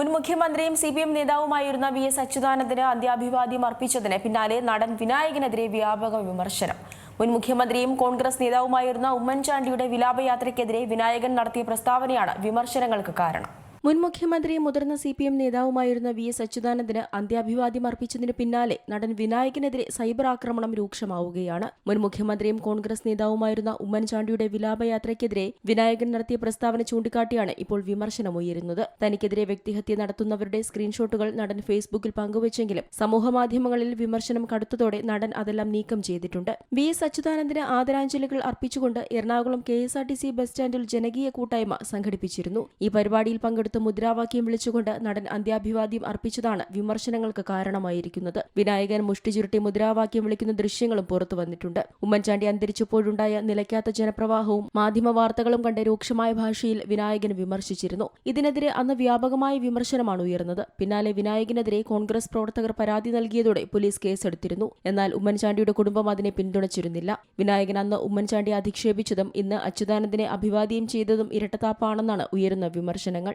മുൻ മുഖ്യമന്ത്രിയും C P M നേതാവുമായിരുന്ന വി എസ് അച്യുതാനന്ദന് അന്ത്യാഭിവാദ്യം അർപ്പിച്ചതിന് പിന്നാലെ നടൻ വിനായകനെതിരെ വ്യാപക വിമർശനം. മുൻ മുഖ്യമന്ത്രിയും കോൺഗ്രസ് നേതാവുമായിരുന്ന ഉമ്മൻചാണ്ടിയുടെ വിലാപയാത്രയ്ക്കെതിരെ വിനായകൻ നടത്തിയ പ്രസ്താവനയാണ് വിമർശനങ്ങൾക്ക് കാരണം. മുൻ മുഖ്യമന്ത്രിയും മുതിർന്ന സി പി എം നേതാവുമായിരുന്ന വി എസ് അച്യുതാനന്ദന് അന്ത്യാഭിവാദ്യം അർപ്പിച്ചതിന് പിന്നാലെ നടൻ വിനായകനെതിരെ സൈബർ ആക്രമണം രൂക്ഷമാവുകയാണ്. മുൻ മുഖ്യമന്ത്രിയും കോൺഗ്രസ് നേതാവുമായിരുന്ന ഉമ്മൻചാണ്ടിയുടെ വിലാപയാത്രയ്ക്കെതിരെ വിനായകൻ നടത്തിയ പ്രസ്താവന ചൂണ്ടിക്കാട്ടിയാണ് ഇപ്പോൾ വിമർശനമുയരുന്നത്. തനിക്കെതിരെ വ്യക്തിഹത്യ നടത്തുന്നവരുടെ സ്ക്രീൻഷോട്ടുകൾ നടൻ ഫേസ്ബുക്കിൽ പങ്കുവച്ചെങ്കിലും സമൂഹമാധ്യമങ്ങളിൽ വിമർശനം കടുത്തതോടെ നടൻ അതെല്ലാം നീക്കം ചെയ്തിട്ടുണ്ട്. വി എസ് അച്യുതാനന്ദന് ആദരാഞ്ജലികൾ അർപ്പിച്ചുകൊണ്ട് Ernakulam K S R T C bus സ്റ്റാൻഡിൽ ജനകീയ കൂട്ടായ്മ സംഘടിപ്പിച്ചിരുന്നു. ഈ പരിപാടിയിൽ പങ്കെടുത്ത മുദ്രാവാക്യം വിളിച്ചുകൊണ്ട് നടൻ അന്ത്യാഭിവാദ്യം അർപ്പിച്ചതാണ് വിമർശനങ്ങൾക്ക് കാരണമായിരിക്കുന്നത്. വിനായകൻ മുഷ്ടി ചുരുട്ടി മുദ്രാവാക്യം വിളിക്കുന്ന ദൃശ്യങ്ങളും പുറത്തു വന്നിട്ടുണ്ട്. ഉമ്മൻചാണ്ടി അന്തരിച്ചപ്പോഴുണ്ടായ നിലയ്ക്കാത്ത ജനപ്രവാഹവും മാധ്യമ വാർത്തകളും കണ്ട് രൂക്ഷമായ ഭാഷയിൽ വിനായകൻ വിമർശിച്ചിരുന്നു. ഇതിനെതിരെ അന്ന് വ്യാപകമായ വിമർശനമാണ് ഉയർന്നത്. പിന്നാലെ വിനായകനെതിരെ കോൺഗ്രസ് പ്രവർത്തകർ പരാതി നൽകിയതോടെ പോലീസ് കേസെടുത്തിരുന്നു. എന്നാൽ ഉമ്മൻചാണ്ടിയുടെ കുടുംബം അതിനെ പിന്തുണച്ചിരുന്നില്ല. വിനായകൻ അന്ന് ഉമ്മൻചാണ്ടി അധിക്ഷേപിച്ചതും ഇന്ന് അച്യുതാനന്ദനെ അഭിവാദ്യം ചെയ്തതും ഇരട്ടത്താപ്പാണെന്നാണ് ഉയരുന്ന വിമർശനങ്ങൾ.